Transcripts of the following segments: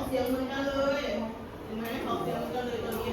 ออกเสียงเหมือนกันเลย เห็นไหมออกเสียงเหมือนกันเลยตอนนี้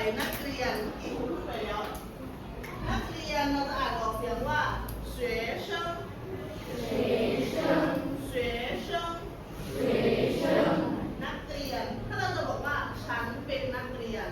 ยนักเรียนอีกรูปแล้วนักเรียนเราจะอ่านออกเสียงว่า学生学生学生学生นักเรียน ถ้าเราจะบอกว่าฉันเป็นนักเรียน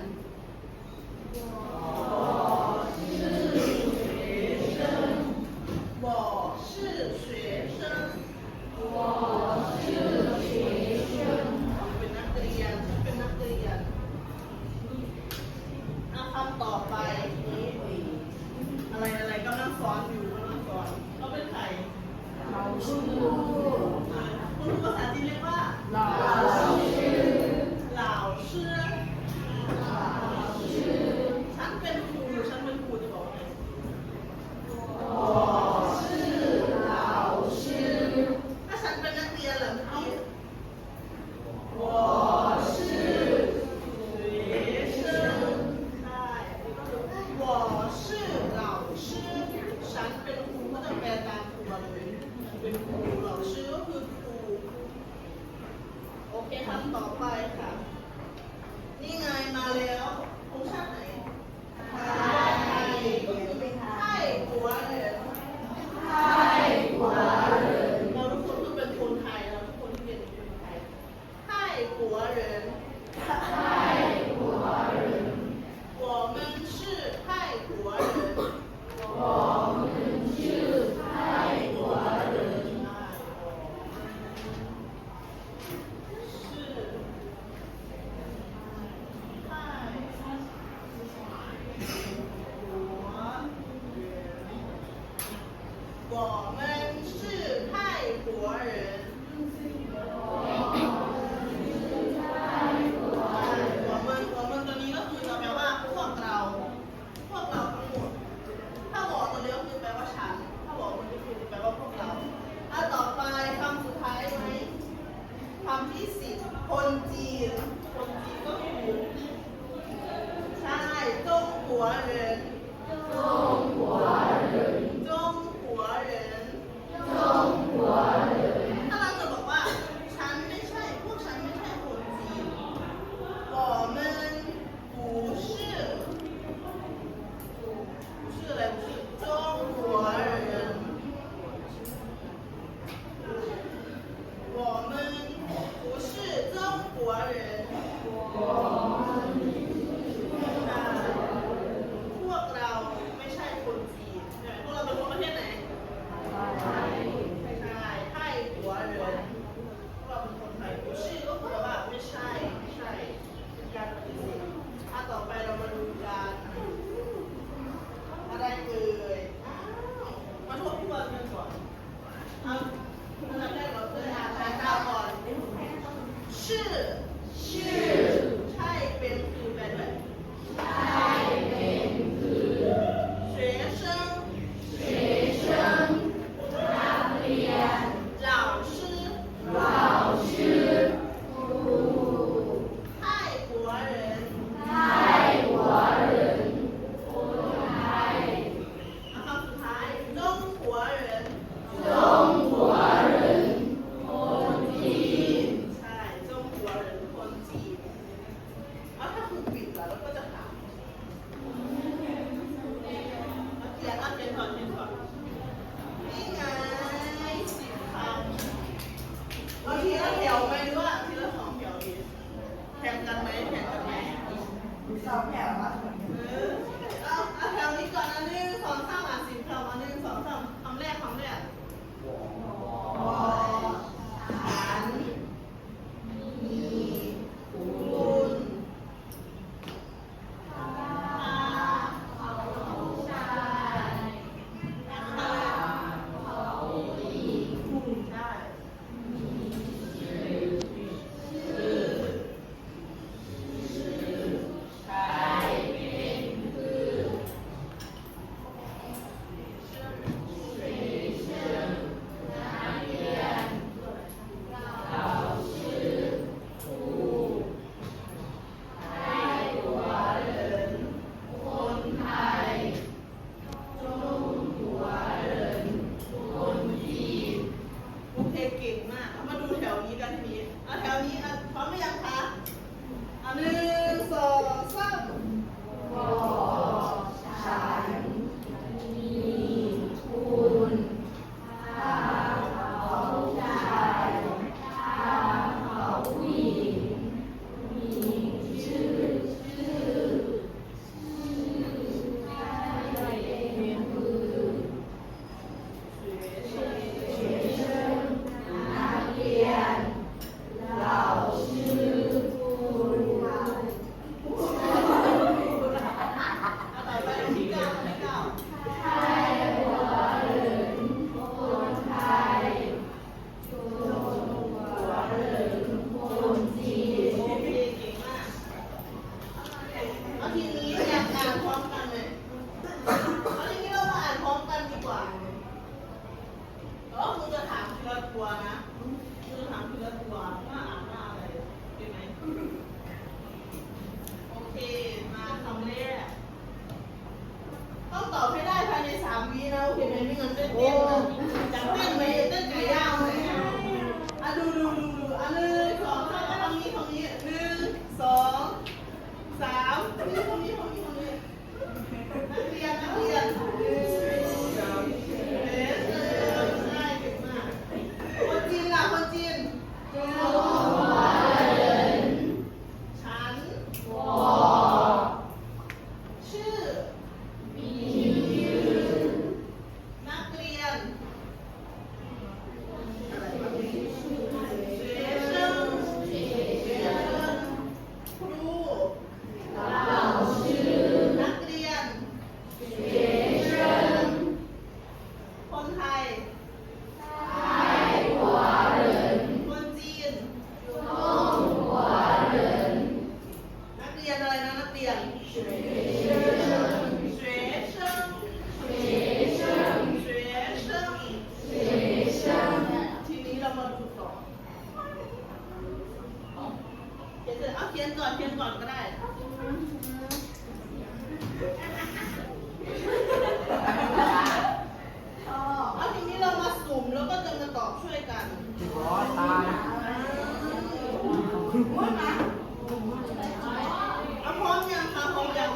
我。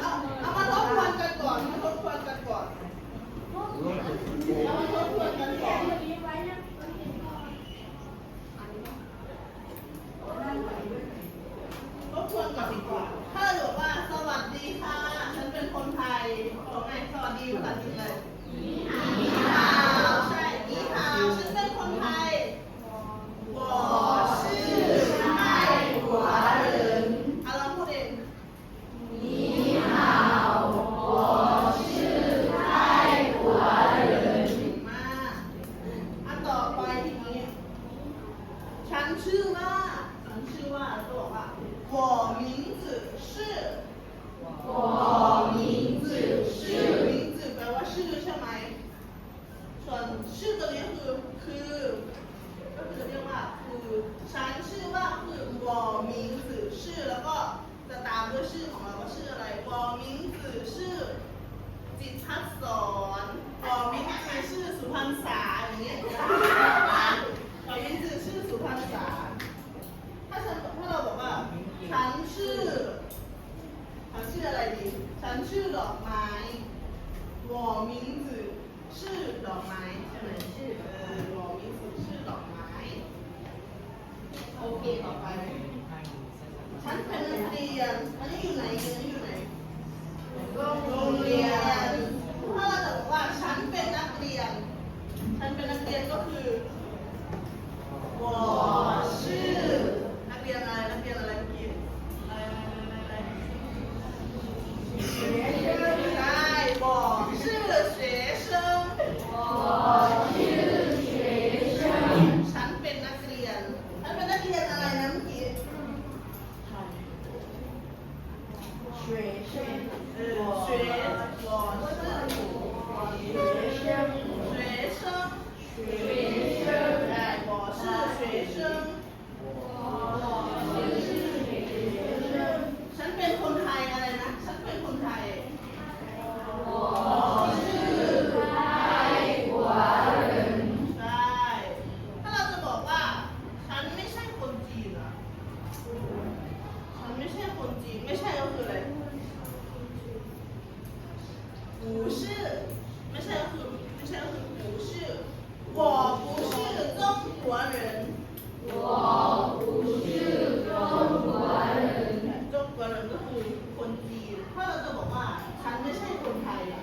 เอามาทบทวนกันก่อนมาทบทวนกันก่อนเอามาทบทวนกันก่อน 手你快乐怎么办？谈对象就开呀。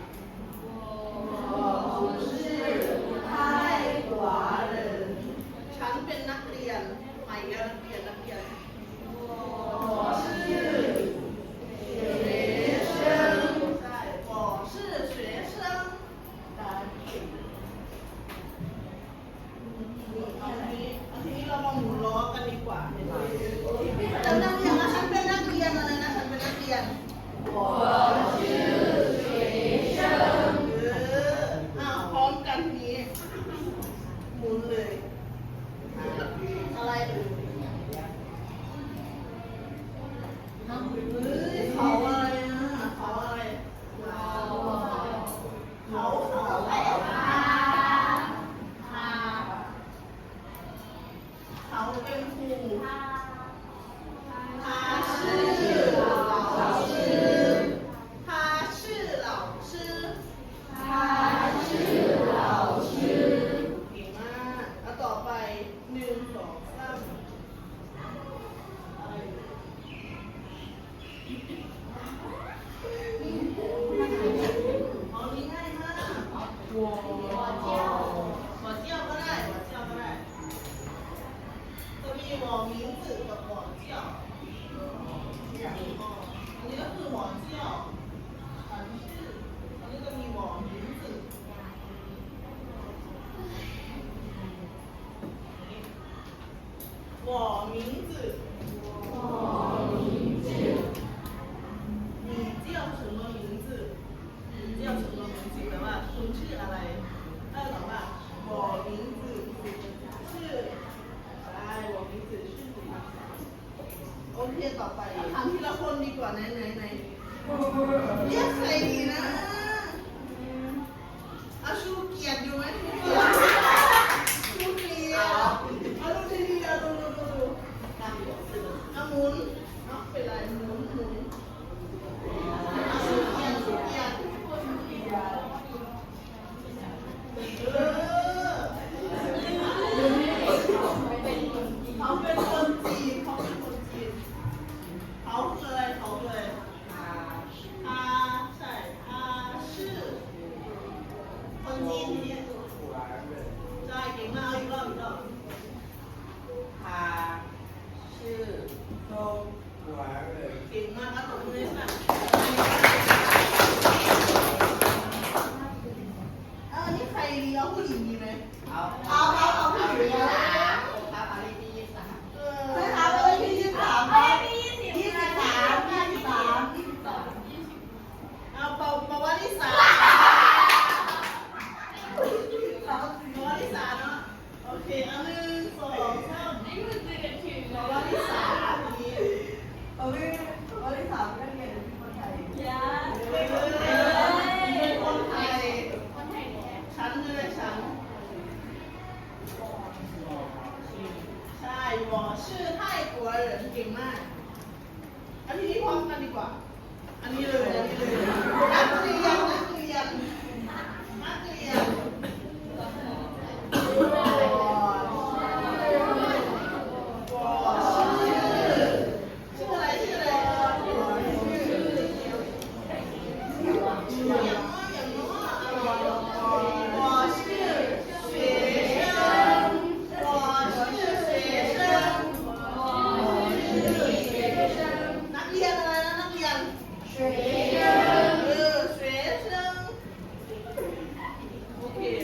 我是泰国人เก่งมาก อันนี้พร้อมกันดีกว่า อันนี้เลย อันนี้เลยอันนี้ยัง